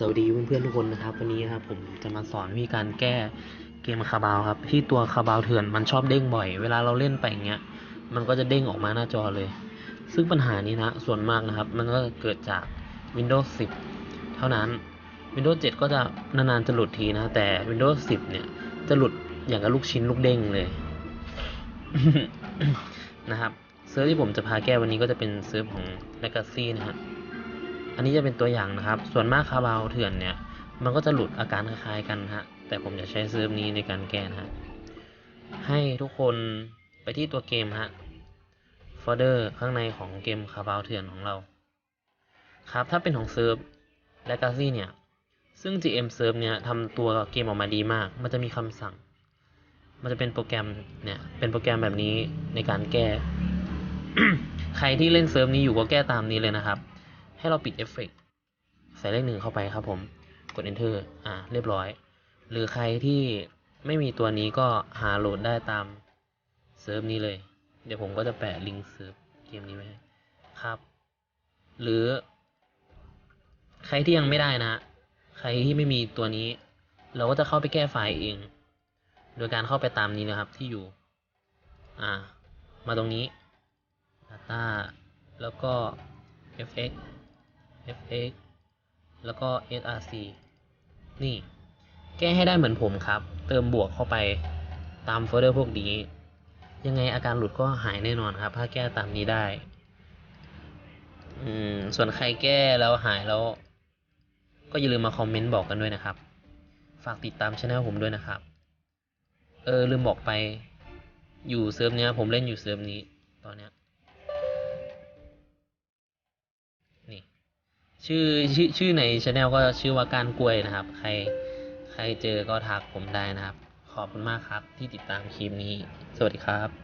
สวัสดีเพื่อนๆทุกคนนะครับ วันนี้ครับผมจะมาสอนวิธีการแก้เกมคาบาวครับ ที่ตัวคาบาวเถื่อนมันชอบเด้งบ่อย เวลาเราเล่นไปอย่างเงี้ย มันก็จะเด้งออกมาหน้าจอเลย ซึ่งปัญหานี้นะส่วนมากนะครับ มันก็เกิดจาก Windows 10 เท่านั้น Windows 7 ก็จะนานๆจะหลุดทีนะ แต่ Windows 10 เนี่ยจะหลุดอย่างกับลูกชิ้นลูกเด้งเลยนะครับเซิร์ฟที่ผมจะพาแก้วันนี้ก็จะเป็นเซิร์ฟของ Legacy นะฮะ อันนี้จะเป็นตัวอย่างนะครับ ส่วนมากคาบาวเถื่อนเนี่ย มันก็จะหลุดอาการคล้ายๆกันฮะ แต่ผมจะใช้เซิร์ฟนี้ในการแก้นะฮะ ให้ทุกคนไปที่ตัวเกมฮะ โฟลเดอร์ข้างในของเกมคาบาวเถื่อนของเรา ครับ ถ้าเป็นของเซิร์ฟ Legacy เนี่ย ซึ่ง GM เซิร์ฟเนี่ยทำตัวเกมออกมาดีมาก มันจะมีคำสั่ง มันจะเป็นโปรแกรมเนี่ย เป็นโปรแกรมแบบนี้ในการแก้ ใครที่เล่นเซิร์ฟนี้อยู่ก็แก้ตามนี้เลยนะครับ ให้เราปิดเอฟเฟกใส่เลขหนึ่งเข้าไปครับผม กด enter อ่า เรียบร้อย หรือใครที่ไม่มีตัวนี้ก็หาโหลดได้ตามเซิร์ฟนี้เลย เดี๋ยวผมก็จะแปะลิงก์เซิร์ฟเกมนี้ไว้ครับ หรือ ใครที่ยังไม่ได้นะ ใครที่ไม่มีตัวนี้ เราก็จะเข้าไปแก้ไฟล์เอง โดยการเข้าไปตามนี้นะครับที่อยู่ อ่า มาตรงนี้ data แล้วก็ fx fx แล้วก็ src นี่ แก้ให้ได้เหมือนผมครับ เติมบวกเข้าไปตามโฟลเดอร์พวกนี้ ยังไงอาการหลุดก็หายแน่นอนครับ ถ้าแก้ตามนี้ได้ อืม ส่วนใครแก้แล้วหายแล้ว ก็อย่าลืมมาคอมเมนต์บอกกันด้วยนะครับ ฝากติดตามช anel ผมด้วยนะครับ เออลืมบอกไป อยู่เซิร์ฟเนี้ยผมเล่นอยู่เซิร์ฟนี้ตอนเนี้ย ชื่อชื่อชื่อในชาแนลก็ชื่อว่าการกล้วยนะครับ ใครใครเจอก็ทักผมได้นะครับ ขอบคุณมากครับที่ติดตามคลิปนี้ สวัสดีครับ